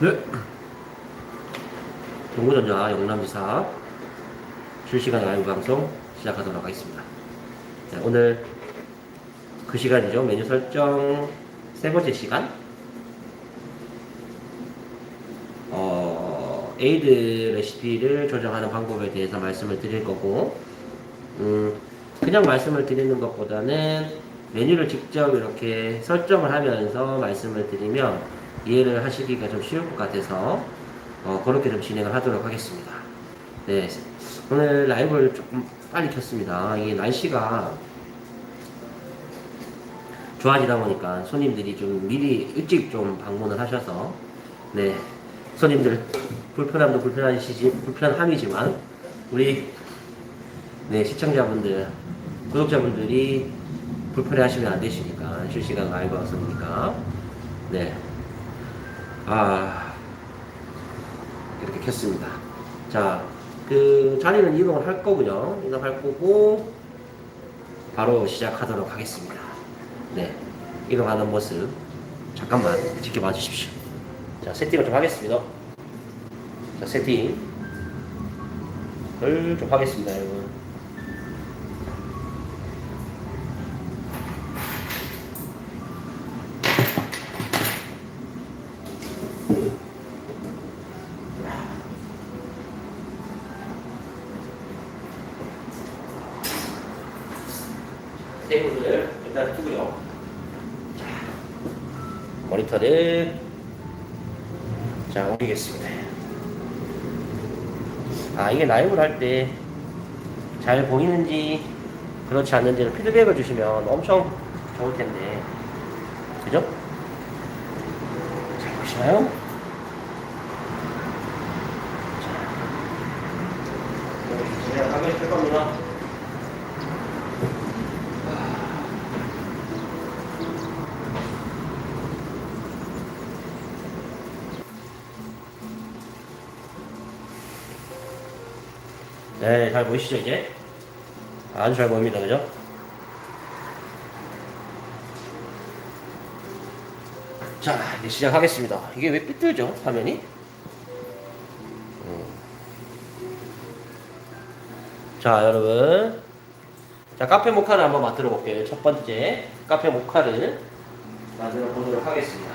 네. 동구전자 영남지사 실시간 라이브 방송 시작하도록 하겠습니다. 네, 오늘 그 시간이죠. 메뉴 설정 세 번째 시간. 어, 에이드 레시피를 조정하는 방법에 대해서 말씀을 드릴 거고, 음, 그냥 말씀을 드리는 것보다는 메뉴를 직접 이렇게 설정을 하면서 말씀을 드리면 이해를 하시기가 좀 쉬울 것 같아서 어, 그렇게 좀 진행을 하도록 하겠습니다. 네, 오늘 라이브를 조금 빨리 켰습니다. 이게 날씨가 좋아지다 보니까 손님들이 좀 미리 일찍 좀 방문을 하셔서 네 손님들 불편함도 불편하시지 불편함이지만 우리 네 시청자분들 구독자분들이 불편해하시면 안 되시니까 실시간 라이브 방송이니까 네 아 이렇게 켰습니다. 자 그 자리는 이동을 할 거고요. 이동할 거고 바로 시작하도록 하겠습니다. 네, 이동하는 모습 잠깐만 지켜봐 주십시오. 자, 세팅을 좀 하겠습니다. 자, 세팅을 좀 하겠습니다, 여러분. 테이블을 일단 두고요. 자, 모니터를 자 옮기겠습니다. 아 이게 라이브를 할 때 잘 보이는지 그렇지 않는지를 피드백을 주시면 엄청 좋을 텐데 그죠? 잘 보시나요? 자, 이렇게 진행하게 될 겁니다. 네, 잘 보이시죠, 이제? 아주 잘 보입니다, 그죠? 자, 이제 시작하겠습니다. 이게 왜 삐뚤죠, 화면이? 음. 자, 여러분. 자, 카페 모카를 한번 만들어 볼게요. 첫 번째, 카페 모카를 만들어 보도록 하겠습니다.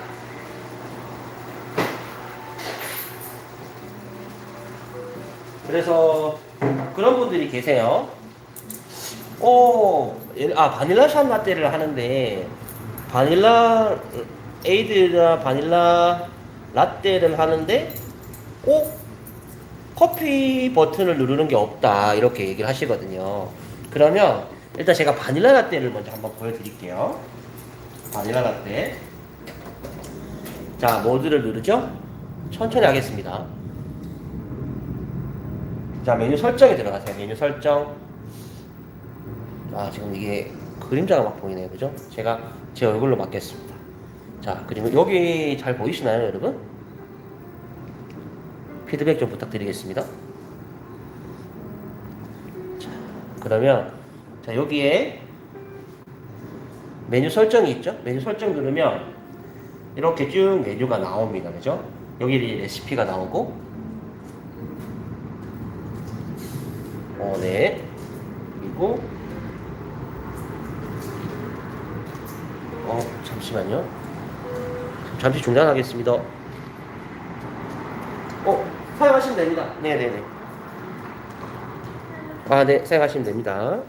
그래서 그런 분들이 계세요. 어, 예를- 아 바닐라 샷 라떼를 하는데 바닐라 에이드나 바닐라 라떼를 하는데 꼭 커피 버튼을 누르는 게 없다 이렇게 얘기를 하시거든요. 그러면 일단 제가 바닐라 라떼를 먼저 한번 보여드릴게요. 바닐라 라떼. 자 모드를 누르죠? 천천히 하겠습니다. 자 메뉴 설정에 들어가세요. 메뉴 설정. 아 지금 이게 그림자가 막 보이네요, 그죠? 제가 제 얼굴로 맞겠습니다. 자 그리고 여기 잘 보이시나요, 여러분? 피드백 좀 부탁드리겠습니다. 자 그러면 자 여기에 메뉴 설정이 있죠? 메뉴 설정 누르면 이렇게 쭉 메뉴가 나옵니다, 그죠? 여기 레시피가 나오고 어, 네. 그리고 어, 잠시만요. 잠시 중단하겠습니다. 어, 사용하시면 됩니다. 네네네. 아, 네, 사용하시면 됩니다.